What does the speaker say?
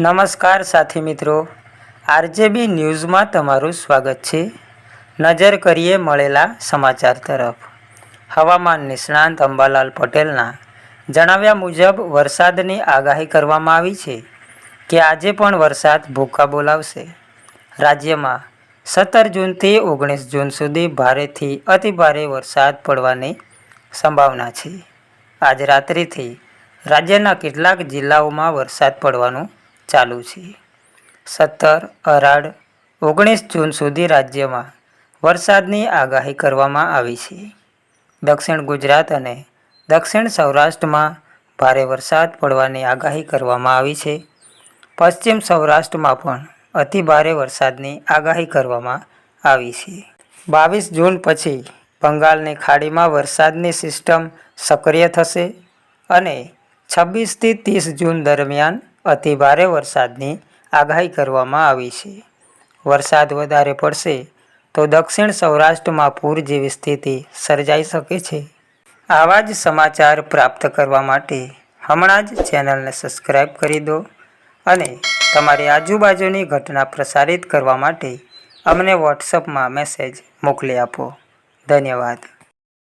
નમસ્કાર સાથી મિત્રો. આરજેબી ન્યૂઝમાં તમારું સ્વાગત છે. નજર કરીએ મળેલા સમાચાર તરફ. હવામાન નિષ્ણાંત અંબાલાલ પટેલના જણાવ્યા મુજબ વરસાદની આગાહી કરવામાં આવી છે કે આજે પણ વરસાદ ભૂકા બોલાવશે. રાજ્યમાં સત્તર જૂનથી ઓગણીસ જૂન સુધી ભારેથી અતિભારે વરસાદ પડવાની સંભાવના છે. આજ રાત્રિથી રાજ્યના કેટલાક જિલ્લાઓમાં વરસાદ પડવાનું ચાલુ છે. સત્તર અઢાર ઓગણીસ જૂન સુધી રાજ્યમાં વરસાદની આગાહી કરવામાં આવી છે. દક્ષિણ ગુજરાત અને દક્ષિણ સૌરાષ્ટ્રમાં ભારે વરસાદ પડવાની આગાહી કરવામાં આવી છે. પશ્ચિમ સૌરાષ્ટ્રમાં પણ અતિભારે વરસાદની આગાહી કરવામાં આવી છે. બાવીસ જૂન પછી બંગાળની ખાડીમાં વરસાદની સિસ્ટમ સક્રિય થશે અને છવ્વીસથી ત્રીસ જૂન દરમિયાન અતિભારે વરસાદની આગાહી કરવામાં આવી છે. વરસાદ વધારે પડશે તો દક્ષિણ સૌરાષ્ટ્રમાં પૂર જેવી સ્થિતિ સર્જાઈ શકે છે. આવા જ સમાચાર પ્રાપ્ત કરવા માટે હમણાં જ ચેનલને સબસ્ક્રાઈબ કરી દો અને તમારી આજુબાજુની ઘટના પ્રસારિત કરવા માટે અમને વોટ્સઅપમાં મેસેજ મોકલી આપો. ધન્યવાદ.